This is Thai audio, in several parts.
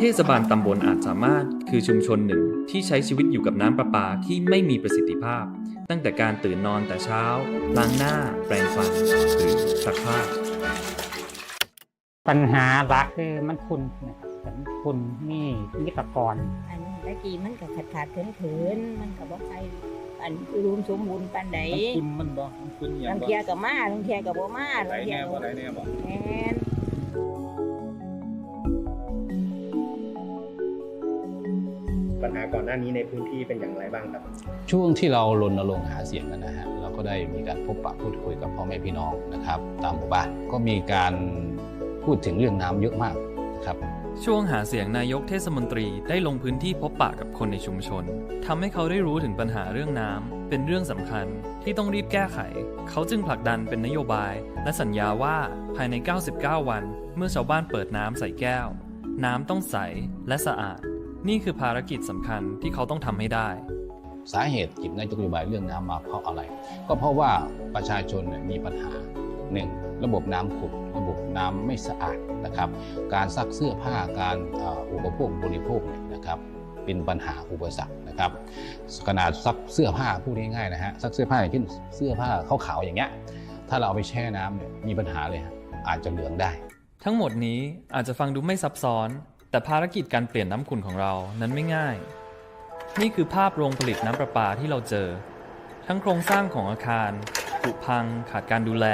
เทศบาลตำบลอาจสามารถคือชุมชนหนึ่งที่ใช้ชีวิตอยู่กับน้ำประปาที่ไม่มีประสิทธิภาพ ตั้งแต่การตื่นนอนแต่เช้า ล้างหน้า แปรงฟันหรือซักผ้า ปัญหาหลักคือมันคุณนะครับแต่มันคุณนี่มีตะกอนอันตะกี้มันก็ขาดขาดเขินเขินๆมันก็บอกใครอันอุดมสมบูรณ์ปานใดมันคุณมันบ่มันคุณอย่างบางบ่เทียก็มาบางเทียก็บ่มาไหลบางเทีแน่ยบ่ไหลแน่บ่แม่น ปัญหาก่อนหน้านี้ในพื้นที่เป็นอย่างไรบ้างครับ ช่วงที่เรารณรงค์หาเสียงกันนะฮะเราก็ได้มีการพบปะพูดคุยกับพ่อแม่พี่น้องนะครับ ตามหมู่บ้านก็มีการพูดถึงเรื่องน้ำเยอะมากนะครับช่วงหาเสียงนายกเทศมนตรีได้ลงพื้นที่พบปะกับคนในชุมชนทำให้เขาได้รู้ถึงปัญหาเรื่องน้ำเป็นเรื่องสำคัญที่ต้องรีบแก้ไข เขาจึงผลักดันเป็นนโยบาย และสัญญาว่าภายใน 99 วัน เมื่อชาวบ้านเปิดน้ำใส่แก้ว น้ำต้องใสและสะอาด นี่คือภารกิจสำคัญที่เขาต้องทำให้ได้ สาเหตุหยิบนโยบายเรื่องน้ำมาเพราะอะไร ก็เพราะว่าประชาชนเนี่ยมีปัญหาหนึ่งระบบน้ำขุ่นระบบน้ำไม่สะอาดนะครับ การซักเสื้อผ้าการเอ่ออุปโภคบริโภคเนี่ยนะครับเป็นปัญหาอุปสรรคนะครับขนาดซักเสื้อผ้าพูดง่ายๆนะฮะซักเสื้อผ้าอย่างเช่นเสื้อผ้าขาวๆอย่างเงี้ยถ้าเราเอาไปแช่น้ำเนี่ยมีปัญหาเลยฮะอาจจะเหลืองได้ ทั้งหมดนี้อาจจะฟังดูไม่ซับซ้อน แต่ภารกิจการเปลี่ยนน้ำขุ่นของเรานั้นไม่ง่าย นี่คือภาพโรงผลิตน้ำประปาที่เราเจอ ทั้งโครงสร้างของอาคารผุพัง ขาดการดูแล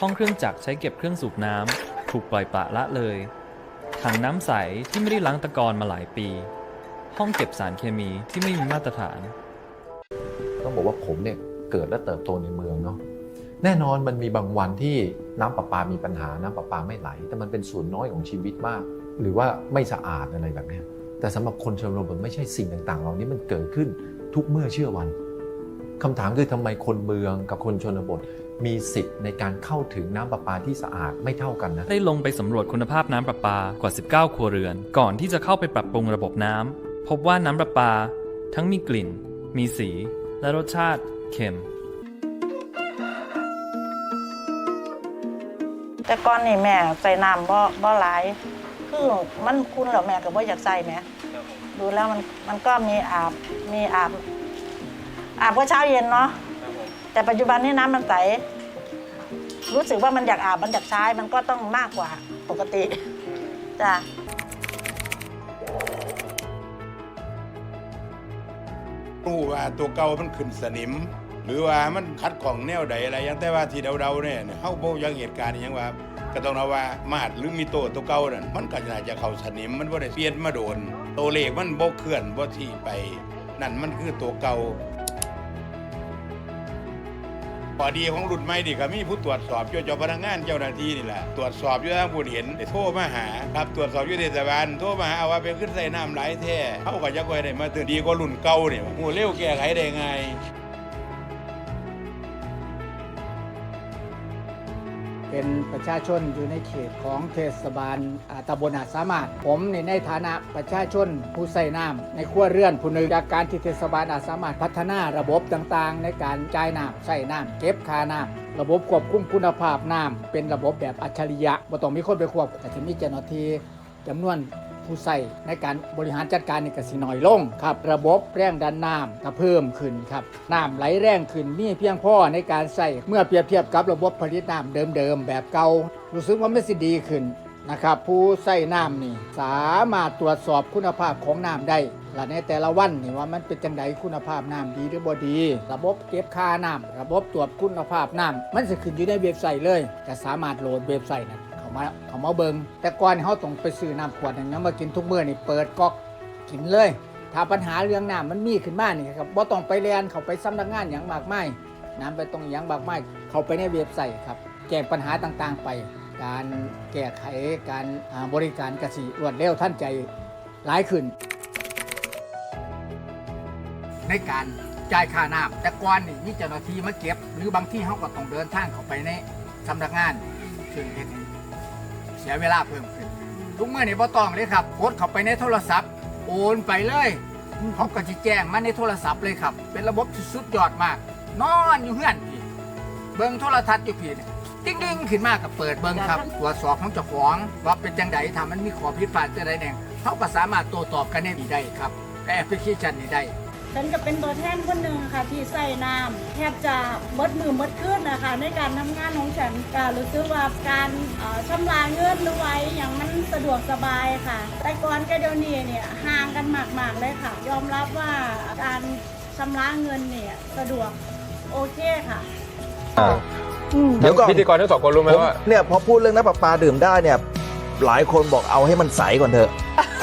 ห้องเครื่องจักรใช้เก็บเครื่องสูบน้ำถูกปล่อยปละละเลย ถังน้ำใสที่ไม่ได้ล้างตะกอนมาหลายปี ห้องเก็บสารเคมีที่ไม่มีมาตรฐาน ต้องบอกว่าผมเนี่ยเกิดและเติบโตในเมืองเนาะแน่นอนมันมีบางวันที่น้ำประปามีปัญหาน้ำประปาไม่ไหล แต่มันเป็นส่วนน้อยของชีวิตมาก หรือว่าไม่สะอาดอะไรแบบเนี้ยแต่สำหรับคนชนบทไม่ใช่สิ่งต่างๆ เหล่านี้มันเกิดขึ้นทุกเมื่อเชื่อวันคำถามคือทำไมคนเมืองกับคนชนบทมีสิทธิ์ในการเข้าถึงน้ำประปาที่สะอาดไม่เท่ากันนะ ได้ลงไปสำรวจคุณภาพน้ำประปากว่า 19 ครัวเรือน ก่อนที่จะเข้าไปปรับปรุงระบบน้ำ พบว่าน้ำประปา ทั้งมีกลิ่น มีสี และรสชาติเค็ม แต่ก่อนนี่แม่ใส่น้ำบ่บ่หลาย คือมันคุ้นแล้วแม่ก็บ่อยากใส่แหมดูแล้วมันมันก็มีอาบมีอาบ อาบก็เช้าเย็นเนาะแต่ปัจจุบันนี้น้ำมันใสรู้สึกว่ามันอยากอาบมันอยากใช้มันก็ต้องมากกว่าปกติจ้ะรู้ว่าตัวเก่ามันขึ้นสนิม หรือว่ามันคัดของแนวใดอะไรอย่างแต่ว่าที่เดาๆเนี่ยเฮาบ่อยังเหตุการณ์อหยังว่า ก็ต้องเอาว่ามาดหรือมีโตตัวเก่านั่นมันก็น่าจะเข้าสนิมมันบ่ได้เปลี่ยนมาโดนตัวเลขมันบ่เคลื่อนบ่ที่ไป นั่นมันคือตัวเก่าข้อดีของรุ่นใหม่นี่ก็มีผู้ตรวจสอบเจ้าพนักงานเจ้าหน้าที่นี่แหละตรวจสอบอยู่ทางผู้เห็นโทรมาหาครับตรวจสอบอยู่เทศบาลโทรมาหาว่าเป็นขึ้นใส่น้ำหลายแท้เขาก็จะค่อยได้มาตือนดีกว่ารุ่นเก่าเนี่ยหูเร็วแก้ไขได้ไง เป็นประชาชนอยู่ในเขตของเทศบาลตำบลอาสามารถ ผมในในฐานะประชาชนผู้ใส่น้ำในครัวเรือนผู้หนึ่งจากการที่เทศบาลอาสามารถพัฒนาระบบต่างๆ ในการจ่ายน้ำใส่น้ำเก็บค่าน้ำระบบควบคุมคุณภาพน้ำเป็นระบบแบบอัจฉริยะบ่ต้องมีคนไปควบแต่ที่มีเจ้าหน้าที่จำนวน ผู้ใส่ในการบริหารจัดการนี่ก็สิน้อยลงครับระบบแรงดันน้ำก็เพิ่มขึ้นครับน้ำไหลแรงขึ้นมีเพียงพอในการใส่เมื่อเปรียบเทียบกับระบบผลิตน้ำเดิมๆแบบเก่ารู้สึกว่าไม่สิดีขึ้นนะครับผู้ใส่น้ำนี่สามารถตรวจสอบคุณภาพของน้ำได้และในแต่ละวันนี่ว่ามันเป็นจังไดคุณภาพน้ำดีหรือบ่ดี ระบบเก็บค่าน้ำระบบตรวจคุณภาพน้ำมันจะขึ้นอยู่ในเว็บไซต์เลยจะสามารถโหลดเว็บไซต์นั้น มาเขามาเบิงแต่ก่อนเขาต้องไปซื้อน้ำขวดอย่างนั้นมากินทุกมื้อนี่เปิดก๊อกกินเลย ถ้าปัญหาเรื่องน้ำมันมีขึ้นมานี่ครับบ่ต้องไปเรียนเขาไปสำนักงานอย่างมากมายน้ำไปตรงอย่างมากมายเขาไปในเว็บไซต์ครับแก้ปัญหาต่างๆไป การแก้ไขการบริการกสิรวดเร็วทันใจหลายขึ้น ในการจ่ายค่าน้ำแต่ก่อนนี่มีเจ้าหน้าที่มาเก็บ หรือบางที่เขาก็ต้องเดินทางเข้าไปในสำนักงานซึ่งเห็น เสียเวลาเพิ่มขึ้น ทุกเมื่อนี่บ่ต้องเลยครับกดเข้าไปในโทรศัพท์ โอนไปเลยเขาก็จะแจ้งมาในโทรศัพท์เลยครับ เป็นระบบที่สุดยอดมาก นอนอยู่เฮือนพี่เบิ่งโทรทัศน์อยู่พี่เนี่ยดิ้งดิ้งๆขึ้นมากับเปิดเบิ่งครับตรวจสอบของเจ้าของว่าเป็นจังไดทำมันมีขอผิดพลาดจะไดแดงเขาก็สามารถโต้ตอบกันในนี้ได้ครับกับแอปพลิเคชันนี้ได้ ฉันก็เป็นตัวแทนคนหนึ่งค่ะที่ใส่น้ำแทบจะหมดมือหมดขึ้นนะคะในการทำงานของฉันก็รู้สึกว่าการเอ่อชำระเงินหรือไว้อย่างมันสะดวกสบายค่ะ แต่ก่อนกับเดี๋ยวนี้เนี่ยห่างกันมากๆเลยค่ะ ยอมรับว่าการชำระเงินเนี่ยสะดวกโอเคค่ะเดี๋ยวก่อนพิธีกรทั้งสองคนรู้ไหมผมว่าเนี่ยพอพูดเรื่องน้ำประปาดื่มได้เนี่ยหลายคนบอกเอาให้มันใสก่อนเถอะ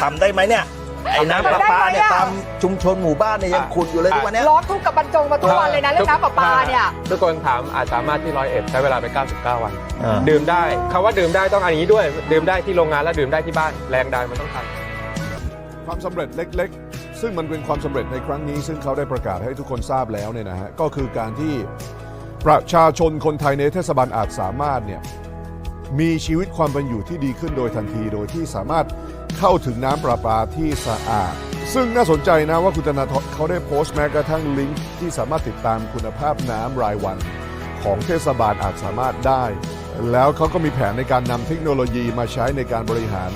ทำได้ไหมเนี่ย ไอ้น้ำประปาเนี่ยทำได้ไหมอะตามชุมชนหมู่บ้านเนี่ยยังอะขุดอยู่เลยทุกวันเนี้ย ร้องทุกข์กับบรรจงมาทุกวันเลยนะเรื่องน้ำประปาเนี่ย ทุกคนถามอาจสามารถที่ร้อยเอ็ดใช้เวลาไป 99 วัน อ่า ดื่มได้คำว่าดื่มได้ต้องอันนี้ด้วย ดื่มได้ที่โรงงานและดื่มได้ที่บ้านแรงดันมันต้องทัน ความสำเร็จเล็กๆ ซึ่งมันเป็นความสำเร็จในครั้งนี้ ซึ่งเขาได้ประกาศให้ทุกคนทราบแล้วเนี่ยนะฮะ ก็คือการที่ประชาชนคนไทยในเทศบาลอาจสามารถเนี่ยมีชีวิตความเป็นอยู่ที่ดีขึ้นโดยทันที โดยที่สามารถ เข้าถึงน้ำประปาที่สะอาด ซึ่งน่าสนใจนะว่าคุณธนาธรเขาได้โพสต์แม้กระทั่งลิงก์ที่สามารถติดตามคุณภาพน้ำรายวัน ของเทศบาลอาจสามารถได้ แล้วเขาก็มีแผนในการนำเทคโนโลยีมาใช้ในการบริหาร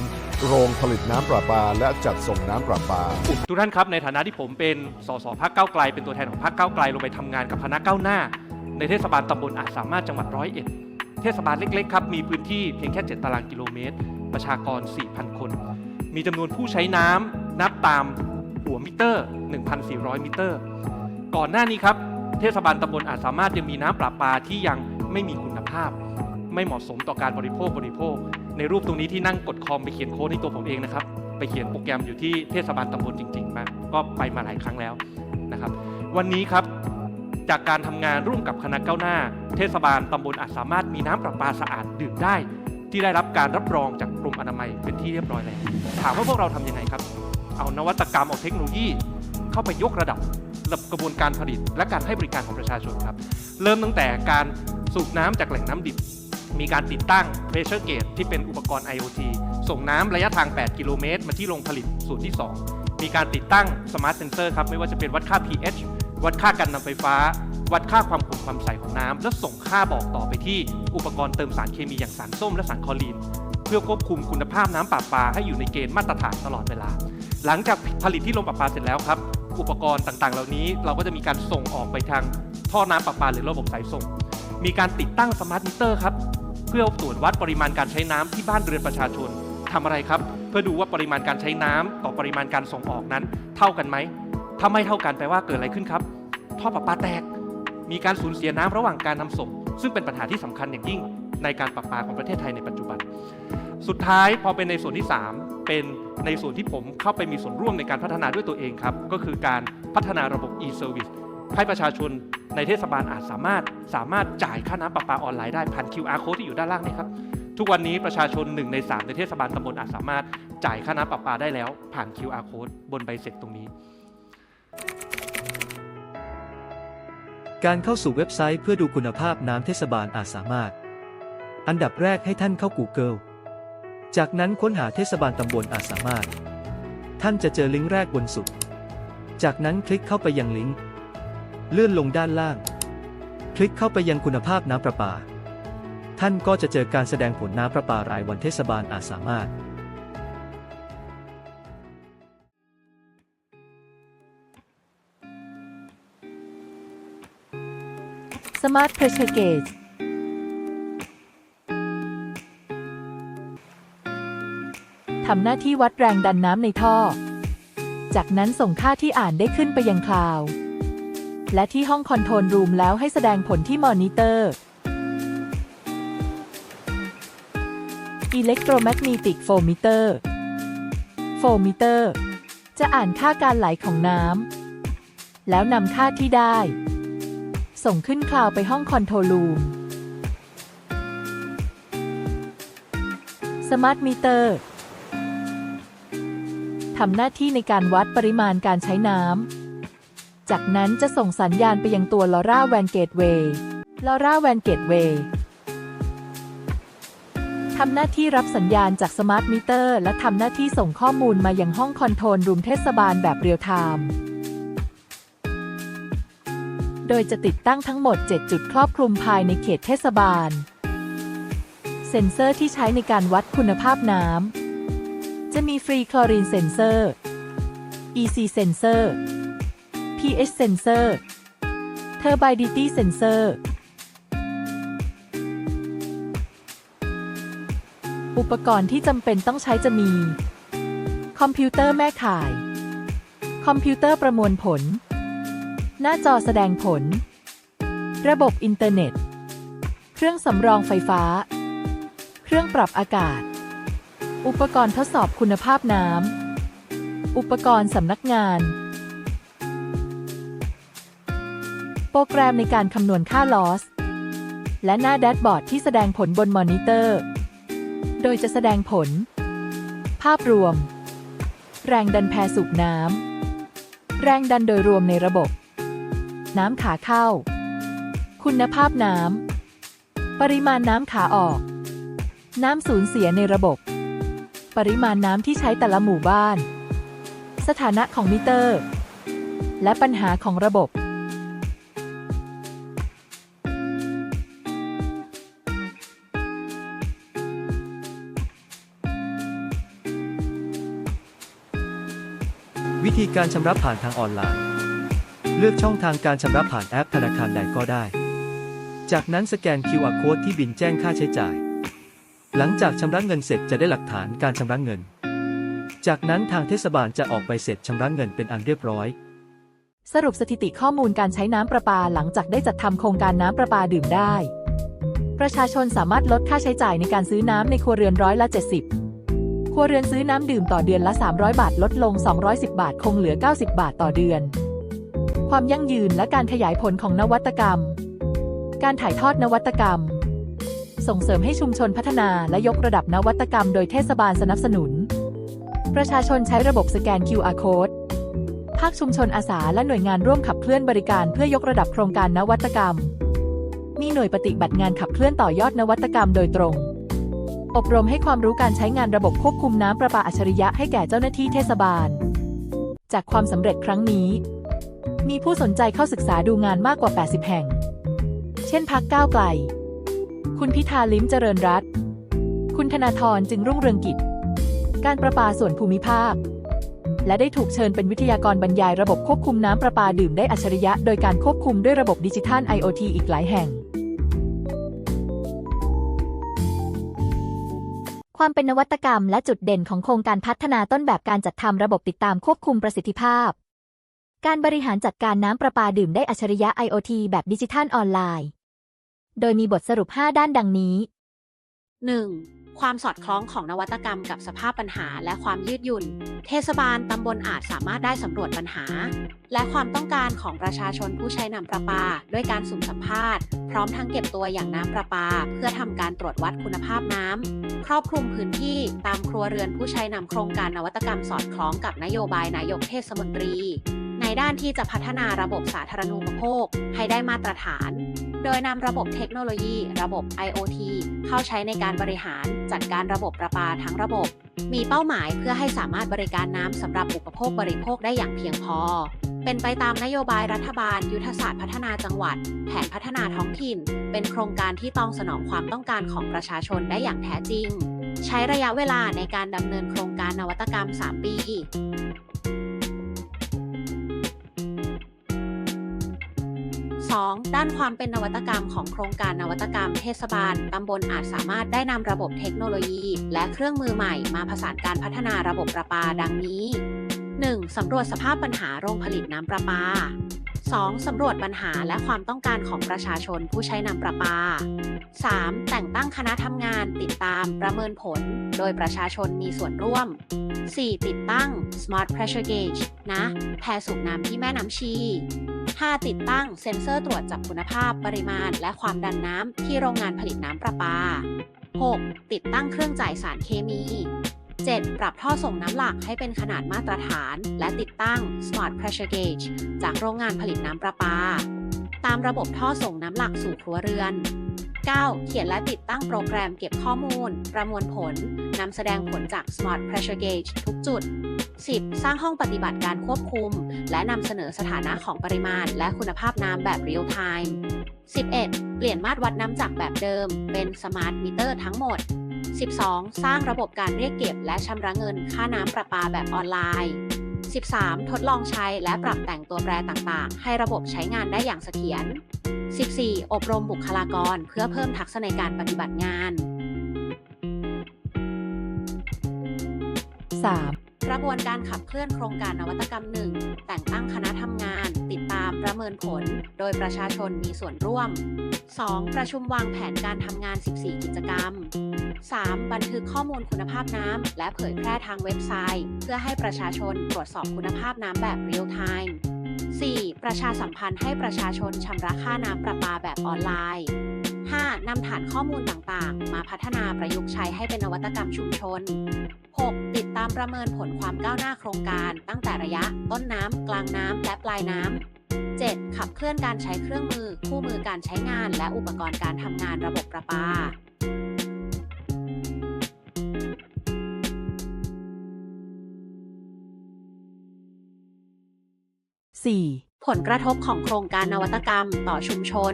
โรงผลิตน้ำประปา และจัดส่งน้ำประปา ทุกท่านครับในฐานะที่ผมเป็นสสพักเก้าไกล เป็นตัวแทนของพักเก้าไกลลงไปทำงานกับคณะก้าวหน้า ในเทศบาลตำบลอาจสามารถจังหวัดร้อยเอ็ดเทศบาลเล็กๆครับมีพื้นที่เพียงแค่ 7 ตารางกิโลเมตร ประชากร 4,000 คน มีจำนวนผู้ใช้น้ำนับตามหัวมิเตอร์ 1,400 มิเตอร์ ก่อนหน้านี้ครับ เทศบาลตำบลอาจสามารถยังมีน้ำประปาที่ยังไม่มีคุณภาพ ไม่เหมาะสมต่อการบริโภคบริโภค ในรูปตรงนี้ที่นั่งกดคอมไปเขียนโค้ดให้ตัวผมเองนะครับ ไปเขียนโปรแกรมอยู่ที่เทศบาลตำบลจริงๆมาก็ไปมาหลายครั้งแล้วนะครับ วันนี้ครับจากการทำงานร่วมกับคณะก้าวหน้า เทศบาลตำบลอาจสามารถมีน้ำประปาสะอาดดื่มได้ ที่ได้รับการรับรองจาก มอนามัยเป็นที่เรียบร้อยแล้วถามว่าพวกเราทำยังไงครับ เอานวัตกรรมเอาเทคโนโลยี เข้าไปยกระดับระบกระบวนการผลิต และการให้บริการของประชาชนครับ เริ่มตั้งแต่การสูบน้ำจากแหล่งน้ำดิบ มีการติดตั้ง pressure gauge ที่เป็นอุปกรณ์ IoT ส่งน้ำระยะทาง 8 กิโลเมตร มาที่โรงผลิตส่วนที่ 2 มีการติดตั้ง smart sensor ครับไม่ว่าจะเป็นวัดค่า pH วัดค่าการนำไฟฟ้า วัดค่าความขุ่นความใสของน้ำและส่งค่าบอกต่อไปที่อุปกรณ์เติมสารเคมีอย่างสารส้มและสารคลอรีน พื่อควบคุมคุณภาพน้ำประปาให้อยู่ในเกณฑ์มาตรฐานตลอดเวลา หลังจากผลิตที่โรงประปาเสร็จแล้วครับ อุปกรณ์ต่างๆ เหล่านี้เราก็จะมีการส่งออกไปทางท่อน้ำประปาหรือระบบสายส่ง มีการติดตั้งสมาร์ทมิเตอร์ครับ เพื่อตรวจวัดปริมาณการใช้น้ำที่บ้านเรือนประชาชนทำอะไรครับ เพื่อดูว่าปริมาณการใช้น้ำต่อปริมาณการส่งออกนั้น เท่ากันไหมถ้าไม่เท่ากันแปลว่าเกิดอะไรขึ้นครับ ท่อประปาแตก มีการสูญเสียน้ำระหว่างการนำส่ง ซึ่งเป็นปัญหาที่สำคัญอย่างยิ่งในการประปาของประเทศไทยในปัจจุบัน สุดท้ายพอเป็นในส่วนที่ 3 เป็นในส่วนที่ผมเข้าไปมีส่วนร่วมในการพัฒนาด้วยตัวเองครับ ก็คือการพัฒนาระบบ e-service ให้ประชาชนในเทศบาลอาจสามารถสามารถจ่ายค่าน้ำประปาออนไลน์ได้ผ่าน QR code ที่อยู่ด้านล่างนี่ครับ ทุกวันนี้ประชาชน 1 ใน 3 ในเทศบาลตำบลอาจสามารถจ่ายค่าน้ำประปาได้แล้ว ผ่าน QR code บนใบเสร็จตรงนี้ การเข้าสู่เว็บไซต์เพื่อดูคุณภาพน้ำเทศบาลอาจสามารถ อันดับแรกให้ท่านเข้า Google จากนั้นค้นหาเทศบาลตำบลอาจสามารถ ท่านจะเจอลิงก์แรกบนสุด จากนั้นคลิกเข้าไปยังลิงก์ เลื่อนลงด้านล่าง คลิกเข้าไปยังคุณภาพน้ำประปา ท่านก็จะเจอการแสดงผลน้ำประปารายวันเทศบาลอาจสามารถ Smart Pressure ทำหน้าที่วัดแรงดันน้ำในท่อ จากนั้นส่งค่าที่อ่านได้ขึ้นไปยังคลาวและที่ห้องคอนโทรลรูมแล้วให้แสดงผลที่มอนิเตอร์ Electromagnetic Flow Meter Flow Meter จะอ่านค่าการไหลของน้ำ แล้วนำค่าที่ได้ ส่งขึ้นคลาวไปห้องคอนโทรลรูม Smart Meter ท ทำหน้าที่ในการวัดปริมาณการใช้น้ำ จากนั้นจะส่งสัญญาณไปยังตัว LoRa WAN Gateway LoRa WAN Gateway ทำหน้าที่รับสัญญาณจาก Smart Meter และทำหน้าที่ส่งข้อมูลมายังห้องคอนโทรลรูมเทศบาลแบบเรียลไทม์โดยจะติดตั้งทั้งหมด 7 จุดครอบคลุมภายในเขตเทศบาล เซ็นเซอร์ที่ใช้ในการวัดคุณภาพน้ำ จะมีฟรีคลอรีนเซนเซอร์ EC เซนเซอร์ pH เซนเซอร์ turbidity เซนเซอร์ อุปกรณ์ที่จำเป็นต้องใช้จะมี คอมพิวเตอร์แม่ข่าย คอมพิวเตอร์ประมวลผล หน้าจอแสดงผล ระบบอินเทอร์เน็ต เครื่องสำรองไฟฟ้า เครื่องปรับอากาศ อุปกรณ์ทดสอบคุณภาพน้ำ อุปกรณ์สำนักงาน โปรแกรมในการคำนวณค่าลอส และหน้าแดชบอร์ดที่แสดงผลบนมอนิเตอร์ โดยจะแสดงผล ภาพรวม แรงดันแพรสูบน้ำ แรงดันโดยรวมในระบบ น้ำขาเข้า คุณภาพน้ำ ปริมาณน้ำขาออก น้ำสูญเสียในระบบ ปริมาณน้ำที่ใช้แต่ละหมู่บ้าน สถานะของมิเตอร์ และปัญหาของระบบวิธีการชำระผ่านทางออนไลน์ เลือกช่องทางการชำระผ่านแอปธนาคารใดก็ได้ จากนั้นสแกน QR code ที่บินแจ้งค่าใช้จ่าย หลังจากชำระเงินเสร็จจะได้หลักฐานการชำระเงิน จากนั้นทางเทศบาลจะออกใบเสร็จชำระเงินเป็นอันเรียบร้อย สรุปสถิติข้อมูลการใช้น้ำประปาหลังจากได้จัดทำโครงการน้ำประปาดื่มได้ ประชาชนสามารถลดค่าใช้จ่ายในการซื้อน้ำในครัวเรือนร้อยละ 70 ครัวเรือนซื้อน้ำดื่มต่อเดือนละ 300 บาทลดลง 210 บาทคงเหลือ 90 บาทต่อเดือน ความยั่งยืนและการขยายผลของนวัตกรรม การถ่ายทอดนวัตกรรม ส่งเสริมให้ชุมชนพัฒนาและยกระดับนวัตกรรมโดยเทศบาลสนับสนุน ประชาชนใช้ระบบสแกน QR code ภาคชุมชนอาสาและหน่วยงานร่วมขับเคลื่อนบริการเพื่อยกระดับโครงการนวัตกรรม มีหน่วยปฏิบัติงานขับเคลื่อนต่อยอดนวัตกรรมโดยตรง อบรมให้ความรู้การใช้งานระบบควบคุมน้ำประปาอัจฉริยะให้แก่เจ้าหน้าที่เทศบาล จากความสำเร็จครั้งนี้ มีผู้สนใจเข้าศึกษาดูงานมากกว่า 80 แห่ง เช่นพักก้าวไกล คุณพิธาลิ้มเจริญรัตคุณธนาธรจึงรุ่งเรืองกิจ การประปาส่วนภูมิภาค และได้ถูกเชิญเป็นวิทยากรบรรยายระบบควบคุมน้ำประปาดื่มได้อัจฉริยะ โดยการควบคุมด้วยระบบดิจิทัล IoT อีกหลายแห่ง ความเป็นนวัตกรรมและจุดเด่นของโครงการพัฒนาต้นแบบการจัดทำระบบติดตามควบคุมประสิทธิภาพ การบริหารจัดการน้ำประปาดื่มได้อัจฉริยะ IoT แบบดิจิทัลออนไลน์ โดยมีบทสรุป 5 ด้านดังนี้ 1. ความสอดคล้องของนวัตกรรมกับสภาพปัญหาและความยืดหยุ่น เทศบาลตำบลอาจสามารถได้สำรวจปัญหา และความต้องการของประชาชนผู้ใช้น้ำประปา ด้วยการสุ่มสัมภาษณ์ พร้อมทั้งเก็บตัวอย่างน้ำประปา เพื่อทำการตรวจวัดคุณภาพน้ำครอบคลุมพื้นที่ตามครัวเรือนผู้ใช้นำโครงการนวัตกรรมสอดคล้องกับนโยบายนายกเทศมนตรี ด้านที่จะพัฒนาระบบสาธารณูปโภค ให้ได้มาตรฐาน โดยนำระบบเทคโนโลยี ระบบ IoT เข้าใช้ในการบริหารจัดการระบบประปาทั้งระบบ มีเป้าหมายเพื่อให้สามารถบริการน้ำสำหรับอุปโภคบริโภคได้อย่างเพียงพอ เป็นไปตามนโยบายรัฐบาล ยุทธศาสตร์พัฒนาจังหวัด แผนพัฒนาท้องถิ่น เป็นโครงการที่ตองสนองความต้องการของประชาชนได้อย่างแท้จริง ใช้ระยะเวลาในการดำเนินโครงการนวัตกรรม 3 ปี 2. ด้านความเป็นนวัตกรรมของโครงการนวัตกรรมเทศบาลตำบลอาจสามารถได้นำระบบเทคโนโลยี และเครื่องมือใหม่มาผสานการพัฒนาระบบประปาดังนี้ 1. สำรวจสภาพปัญหาโรงผลิตน้ำประปา 2. สำรวจปัญหาและความต้องการของประชาชนผู้ใช้น้ำประปา 3. แต่งตั้งคณะทำงานติดตามประเมินผล โดยประชาชนมีส่วนร่วม 4. ติดตั้ง Smart Pressure Gauge นะ แพสูบน้ำที่แม่น้ำชี 5. ติดตั้งเซ็นเซอร์ตรวจจับคุณภาพปริมาณ และความดันน้ำที่โรงงานผลิตน้ำประปา 6. ติดตั้งเครื่องจ่ายสารเคมี 7. ปรับท่อส่งน้ำหลักให้เป็นขนาดมาตรฐาน และติดตั้ง Smart Pressure Gauge จากโรงงานผลิตน้ำประปา ตามระบบท่อส่งน้ำหลักสู่ครัวเรือน 9. เขียนและติดตั้งโปรแกรมเก็บข้อมูล ประมวลผลนำแสดงผลจาก Smart Pressure Gauge ทุกจุด 10. สร้างห้องปฏิบัติการควบคุม และนำเสนอสถานะของปริมาณ และคุณภาพน้ำแบบ Real Time 11. เปลี่ยนมาตรวัดน้ำจากแบบเดิม เป็น Smart Meter ทั้งหมด 12. สร้างระบบการเรียกเก็บและชำระเงินค่าน้ำประปาแบบออนไลน์ 13. ทดลองใช้และปรับแต่งตัวแปรต่างๆ ให้ระบบใช้งานได้อย่างเสถียร 14. อบรมบุคลากรเพื่อเพิ่มทักษะในการปฏิบัติงาน 3. กระบวนการขับเคลื่อนโครงการนวัตกรรมหนึ่งแต่งตั้งคณะทำงาน ติด ตามประเมินผล โดยประชาชนมีส่วนร่วม 2. ประชุมวางแผนการทำงาน 14 กิจกรรม 3. บันทึกข้อมูลคุณภาพน้ำและเผยแพร่ทางเว็บไซต์ เพื่อให้ประชาชนตรวจสอบคุณภาพน้ำแบบเรียลไทม์ 4. ประชาสัมพันธ์ให้ประชาชนชำระค่าน้ำประปาแบบออนไลน์ 5. นำฐานข้อมูลต่างๆ มาพัฒนาประยุกต์ใช้ให้เป็นนวัตกรรมชุมชน 6. ติดตามประเมินผลความก้าวหน้าโครงการ ตั้งแต่ระยะต้นน้ำ กลางน้ำ และปลายน้ำ 7. ขับเคลื่อนการใช้เครื่องมือ คู่มือการใช้งาน และอุปกรณ์การทำงานระบบประปา 4. ผลกระทบของโครงการนวัตกรรมต่อชุมชน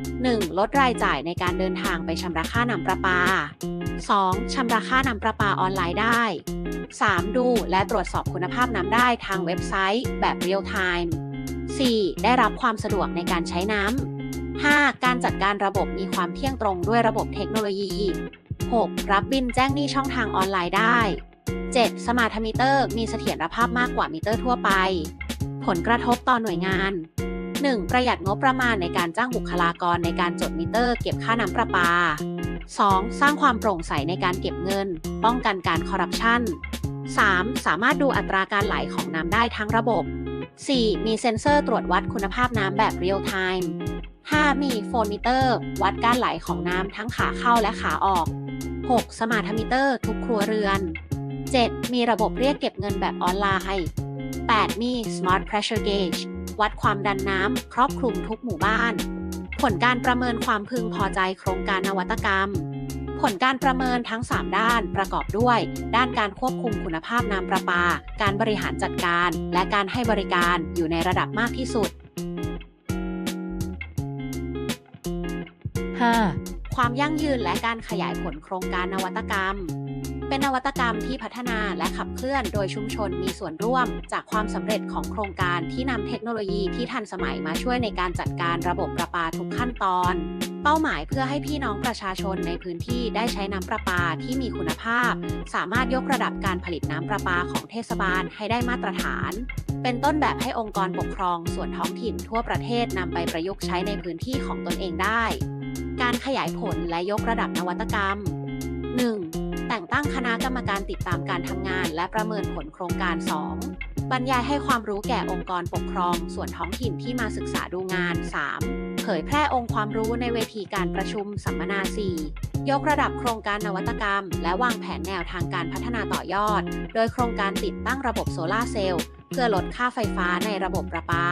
1. ลดรายจ่ายในการเดินทางไปชำระค่าน้ำประปา 2. ชำระค่าน้ำประปาออนไลน์ได้ 3. ดูและตรวจสอบคุณภาพน้ำได้ทางเว็บไซต์แบบเรียลไทม์ 4. ได้รับความสะดวกในการใช้น้ำ 5. การจัดการระบบมีความเที่ยงตรงด้วยระบบเทคโนโลยี 6. รับบินแจ้งหนี้ช่องทางออนไลน์ได้ 7. สมาร์ทมิเตอร์ มีเสถียรภาพมากกว่ามิเตอร์ทั่วไป ผลกระทบต่อหน่วยงาน 1. ประหยัดงบประมาณในการจ้างบุคลากรในการจดมิเตอร์ เก็บค่าน้ำประปา 2. สร้างความโปร่งใสในการเก็บเงิน ป้องกันการคอร์รัปชัน 3. สามารถดูอัตราการไหลของน้ำได้ทั้งระบบ 4. มีเซ็นเซอร์ตรวจวัดคุณภาพน้ำแบบเรียลไทม์ 5. มีโฟนมิเตอร์ วัดการไหลของน้ำทั้งขาเข้าและขาออก 6. สมาร์ทมิเตอร์ ทุกครัวเรือน 7. มีระบบเรียกเก็บเงินแบบออนไลน์ 8. มี Smart Pressure Gauge วัดความดันน้ำครอบคลุมทุกหมู่บ้าน ผลการประเมินความพึงพอใจโครงการนวัตกรรม ผลการประเมินทั้ง 3 ด้านประกอบด้วย ด้านการควบคุมคุณภาพน้ำประปา การบริหารจัดการ และการให้บริการอยู่ในระดับมากที่สุด 5. ความยั่งยืนและการขยายผลโครงการนวัตกรรม เป็นนวัตกรรมที่พัฒนาและขับเคลื่อนโดยชุมชนมีส่วนร่วม จากความสำเร็จของโครงการที่นำเทคโนโลยีที่ทันสมัยมาช่วยในการจัดการระบบประปาทุกขั้นตอน เป้าหมายเพื่อให้พี่น้องประชาชนในพื้นที่ได้ใช้น้ำประปาที่มีคุณภาพ สามารถยกระดับการผลิตน้ำประปาของเทศบาลให้ได้มาตรฐาน เป็นต้นแบบให้องค์กรปกครองส่วนท้องถิ่นทั่วประเทศนำไปประยุกต์ใช้ในพื้นที่ของตนเองได้ การขยายผลและยกระดับนวัตกรรม 1. แต่งตั้งคณะกรรมการติดตามการทำงาน และประเมินผลโครงการ 2. บรรยายให้ความรู้แก่องค์กรปกครอง ส่วนท้องถิ่นที่มาศึกษาดูงาน 3. เผยแพร่องค์ความรู้ในเวทีการประชุมสัมมนา 4. ยกระดับโครงการนวัตกรรม และวางแผนแนวทางการพัฒนาต่อยอด โดยโครงการติดตั้งระบบโซลาร์เซลล์เพื่อลดค่าไฟฟ้าในระบบประปา